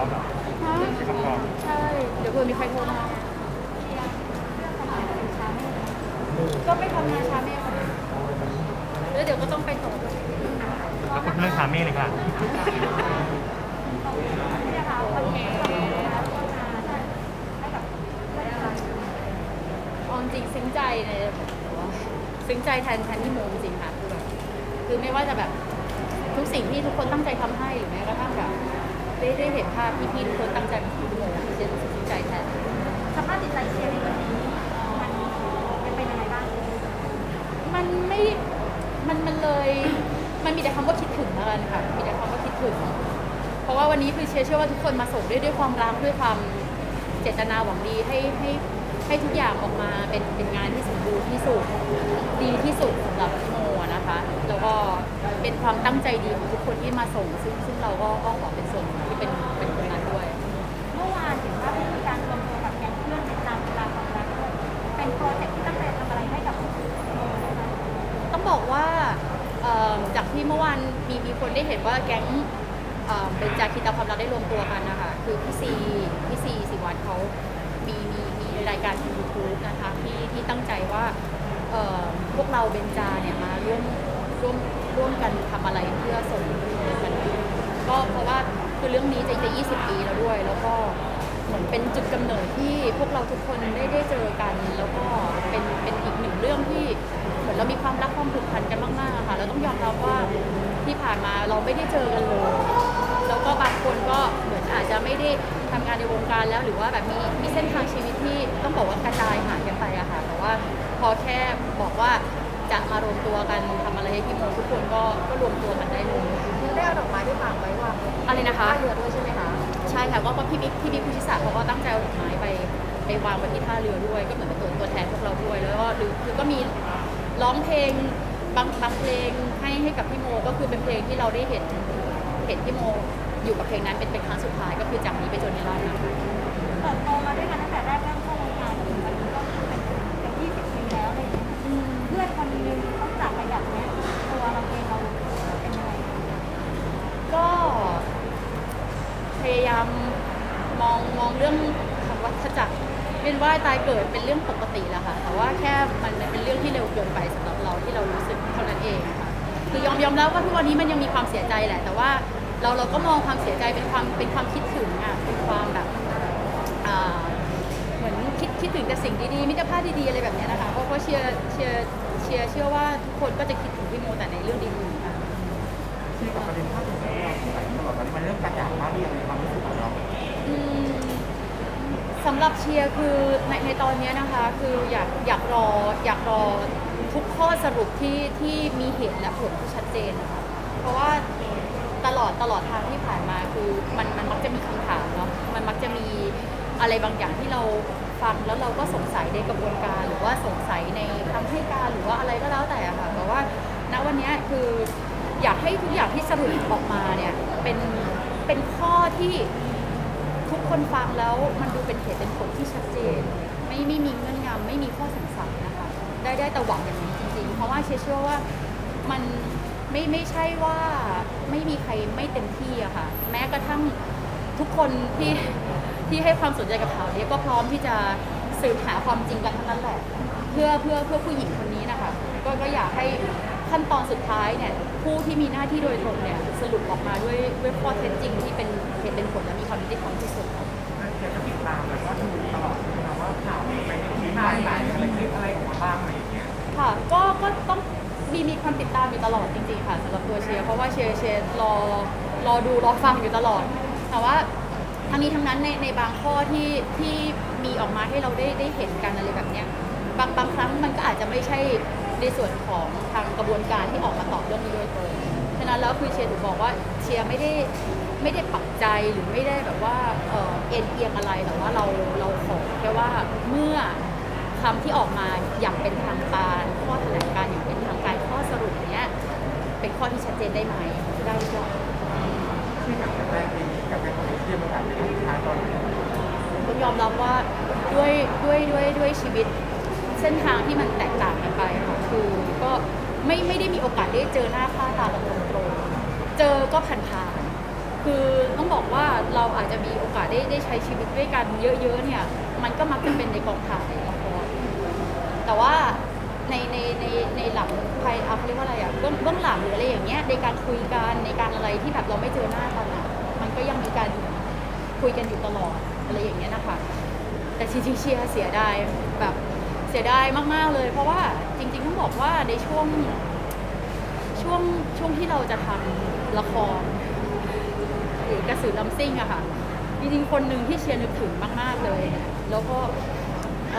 าหรอใช้คำตอบใช่ เดี๋ยวเผื่อมีใครโทรมาก็ไปทำงานชาแม่เขาด้วยแล้วเดี๋ยวก็ต้องไปต่อด้วยแล้วคุณเรื่องคาเม่เลยค่ะเอาจริงซึ้งใจในซึ้งใจแทนแทนที่โมจริงค่ะคือแบบคือไม่ว่าจะแบบทุกสิ่งที่ทุกคนตั้งใจทำให้หรือแม้กระทั่งแบบ ได้ได้เห็นภาพพี่ๆทุกคนตั้งใจมาทำด้วยอะเจนรู้สึกซึ้งใจแทนสภาพจิตใจเชียร์ในวันนี้มันมันเป็นยังไงบ้าง มันไม่ มันมันเลย มันมีแต่คำว่าคิดถึงแล้วกันค่ะ มีแต่คำว่าคิดถึง เพราะว่าวันนี้คือเชื่อเชื่อว่าทุกคนมาส่งด้วยด้วยความรักด้วยความเจตนาหวังดีให้ให้ให้ทุกอย่างออกมาเป็นเป็นงานที่สมบูรณ์ที่สุดดีที่สุดสำหรับโมนะคะ แล้วก็เป็นความตั้งใจดีของทุกคนที่มาส่ง ซึ่งซึ่งเราก็ก็ขอเป็นส่วนหนึ่ง จากที่เมื่อวานมีมีคนได้เห็นว่าแก๊งเอ่อเป็นจาคีตาความรักได้รวมตัวกันนะคะคือพี่ซีพี่ซีสิวัตรเขามีมีมีรายการทางยูทูบนะคะที่ที่ตั้งใจว่าเอ่อพวกเราเบนจาเนี่ยมาร่วมร่วมร่วมกันทำอะไรเพื่อส่งกันก็เพราะว่าคือเรื่องนี้จะจะ 20 ปีแล้วด้วย แล้วก็เหมือนเป็นจุดกำเนิดที่พวกเราทุกคนได้ได้เจอกัน แล้วก็เป็นเป็น ราต้องยอมรับว่าที่ผ่านมาเราไม่ได้เจอกันเลย แล้วก็บางคนก็เหมือนอาจจะไม่ได้ทำงานในวงการแล้วหรือว่าแบบมีมีเส้นทางชีวิตที่ต้องบอกว่ากระจายหายกันไปอะค่ะแต่ว่าพอแค่บอกว่าจะมารวมตัวกันทำอะไรให้พี่โมทุกคนก็ก็รวมตัวกันได้เลยได้เอาดอกไม้ที่ฝากไว้วางอะไรนะคะท่าเรือด้วยใช่ไหมคะใช่ค่ะก็ก็พี่บิ๊กพี่บิ๊กพุทธิศาสตร์เขาก็ตั้งใจเอาดอกไม้ไปไปวางไว้ที่ท่าเรือด้วย ก็เหมือนเป็นตัวตัวแทนพวกเราด้วย แล้วก็หรือคือก็มีร้องเพลง บางบางเพลงให้ให้กับพี่โมก็คือเป็นเพลงที่เราได้เห็นเห็นพี่โมอยู่กับเพลงนั้นเป็นเป็นครั้งสุดท้ายก็คือจากนี้ไปจนนิรันดร์นะคะเติบโตมาด้วยกันตั้งแต่แรกเริ่มเข้าวงการจนถึงวันนี้ก็คือเป็นเกือบ20ปีแล้วอะไรอย่างเลยเพื่อนคนหนึงต้องจากไปแบบเนี้ยตัวเราเองเราเป็นยังไงก็พยายามมองมองเรื่อง ของวัฏจักรเป็นว่าตายเกิดเป็นเรื่องปกติแหละค่ะ แต่ว่าแค่มันเป็นเรื่องที่เร็วเกินไปสำหรับเราที่เรารู้สึกเท่านั้นเองค่ะคือยอมยอมรับว่าทุกวันนี้มันยังมีความเสียใจแหละ แต่ว่าเราเราก็มองความเสียใจเป็นความเป็นความคิดถึงอะเป็นความแบบเหมือนคิดคิดถึงแต่สิ่งดีๆมิตรภาพดีๆอะไรแบบนี้นะคะเพราะเพราะเชียร์เชียร์เชียร์เชื่อว่าทุกคนก็จะคิดถึงพี่โมแต่ในเรื่องดีๆค่ะที่กับประเด็นภาพของแม่ที่ไหลตลอดตอนนี้มันเริ่มกระจางมารียงในควาำหรับเชียร์คือในในตอนเนี้ยนะคะคืออยากอยากรออยากรอทุกข้อสรุปที่ที่มีเหตุและผลที่ชัดเจนนะคะเพราะว่าตลอดตลอดทางที่ผ่านมาคือมันมันมักจะมีคำถามเนาะมันมักจะมีอะไรบางอย่างที่เราฟังแล้วเราก็สงสัยในกระบวนการหรือว่าสงสัยในคำให้การหรือว่าอะไรก็แล้วแต่ค่ะแต่ว่าณวันเนี้ยคืออยากให้ทุกอย่างที่สรุปออกมาเนี่ยเป็นเป็นข้อที่ คนฟังแล้วมันดูเป็นเหตุเป็นผลที่ชัดเจน ไม่ไม่มีเงื่อนงำไม่มีข้อสงสัยนะคะได้ได้แต่หวังอย่างนี้จริงๆ เพราะว่าเชื่อเชื่อว่ามันไม่ไม่ใช่ว่าไม่มีใครไม่เต็มที่อะค่ะ แม้กระทั่งทุกคนที่ที่ให้ความสนใจกับข่าวนี้ก็พร้อมที่จะสืบหาความจริงกันทั้งนั้นแหละ เพื่อเพื่อเพื่อผู้หญิงคนนี้นะคะก็ก็อยากให้ ขั้นตอนสุดท้ายเนี่ยผู้ที่มีหน้าที่โดยตรงเนี่ยสรุปออกมาด้วยด้วยข้อเท็จจริงที่เป็นเหตุเป็นผลและมีความยุติธรรมที่สุดค่ะ เดี๋ยวจะติดตามแล้วก็ดูตลอดนะว่าข่าวมันไปที่มาที่ไหนอะไรคลิปอะไรออกมาบ้างอะไรอย่างเงี้ยค่ะก็ก็ต้องมีมีความติดตามอยู่ตลอดจริงๆค่ะสำหรับตัวเชียร์เพราะว่าเชียร์เชียร์รอรอดูรอฟังอยู่ตลอด แต่ว่าทั้งนี้ทั้งนั้นในในบางข้อที่ที่มีออกมาให้เราได้ได้เห็นกันอะไรแบบเนี้ยบางบางครั้งมันก็อาจจะไม่ใช่ ในส่วนของทางกระบวนการที่ออกมาตอบเรื่องนี้โดยตรงฉะนั้นแล้วคือเชียร์ถึงบอกว่าเชียร์ไม่ได้ไม่ได้ปักใจหรือไม่ได้แบบว่าเอ่อเอ็นเอียงอะไรแต่ว่าเราเราขอแค่ว่าเมื่อคำที่ออกมาอย่างเป็นทางการข้อแถลงการอย่างเป็นทางการข้อสรุปเนี้ยเป็นข้อที่ชัดเจนได้ไหมได้หรือเปล่าที่กับแรกที่กับเป็นคนที่เทียบกันในทายตอนนี้ต้องยอมรับว่าด้วยด้วยด้วยด้วยชีวิต เส้นทางที่มันแตกต่างกันไปค่ะคือก็ไม่ไม่ได้มีโอกาสได้เจอหน้าค่าตากันตรงๆเจอก็ผ่านๆคือต้องบอกว่าเราอาจจะมีโอกาสได้ได้ใช้ชีวิตด้วยกันเยอะ ๆ เนี่ย มันก็มักจะเป็นในกองถ่ายละครแต่ว่าในในในในหลังภายเอาเขาเรียกว่าอะไรอะเบื้องเบื้องหลังหรืออะไรอย่างเงี้ยในการคุยกันในการอะไรที่แบบเราไม่เจอหน้ากันอะมันก็ยังมีการคุยกันอยู่ตลอดอะไรอย่างเงี้ยนะคะ แต่จริงๆเชียร์เสียดายแบบ เสียดายมาก ๆ เลย เพราะว่าจริง ๆ ต้องบอกว่าในช่วงช่วงช่วงที่เราจะทำละครหรือกระสือลำซิ่งอะค่ะ จริง ๆ คนหนึ่งที่เชียร์นึกถึงมาก ๆ เลย แล้วก็อ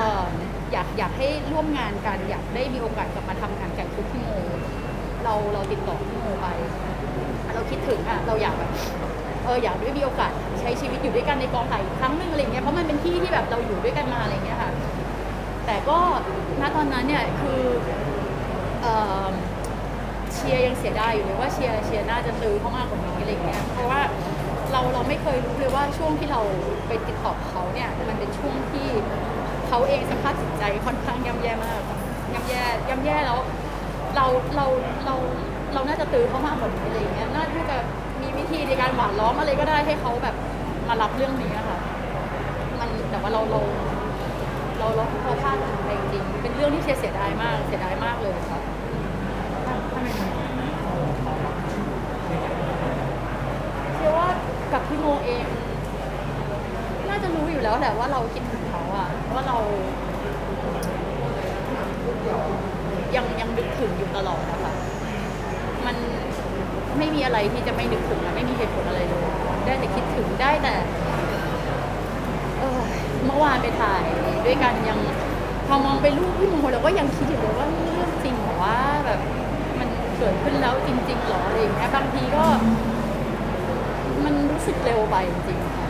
อยากอยากให้ร่วมงานกัน อยากได้มีโอกาสกลับมาทำงานกันคือพี่โมเราเราติดต่อพี่โมไป เราคิดถึงอะเราอยากแบบเอออยากได้มีโอกาสใช้ชีวิตอยู่ด้วยกันในกองถ่ายอีกครั้งหนึ่งอะไรเงี้ยเพราะมันเป็นที่ที่แบบเราอยู่ด้วยกันมาอะไรเงี้ย แต่ก็ณตอนนั้นเนี่ยคือเอ่อเชียร์ยังเสียดายอยู่เลยว่าเชียร์เชียร์น่าจะตื้อเขามากกว่านี้อะไรเงี้ยเพราะว่าเราเราไม่เคยรู้เลยว่าช่วงที่เราไปติดต่อเขาเนี่ยมันเป็นช่วงที่เขาเองสภาพจิตใจค่อนข้างย่ำแย่มากย่ำแย่ย่ำแย่แล้วเราเราเราเราน่าจะตื้อเขามากกว่านี้อะไรเงี้ยน่าจะมีวิธีในการหวานล้อมอะไรก็ได้ให้เขาแบบมารับเรื่องนี้ค่ะมันแต่ว่าเราเรา เราเราเราพลาดไปจริงเป็นเรื่องที่เชียร์เสียดายมากเสียดายมากเลยค่ะเขาแบเชื่อว่ากับพี่โมเอง น่าจะรู้อยู่แล้วแหละว่าเราคิดถึงเขาอะว่าเรายังยังนึกถึงอยู่ตลอดนะคะมันไม่มีอะไรที่จะไม่นึกถึงนะไม่มีเหตุผลอะไรเลย ได้แต่คิดถึงได้แต่ เมื่อวานไปถ่ายด้วยกันยังพอมองไปรูปพี่โมเราก็ยังคิดอยู่เลยว่าเรื่องจริงหรอว่าแบบมันเกิดขึ้นแล้วจริงๆหรออะไรอย่างเงี้ยบางทีก็ มันรู้สึกเร็วไปจริงๆค่ะ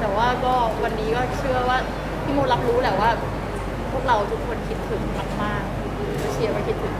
แต่ว่าก็วันนี้ก็เชื่อว่าพี่โมรับรู้แหละว่า พวกเราทุกคนคิดถึงมากๆเชียร์ว่าคิดถึง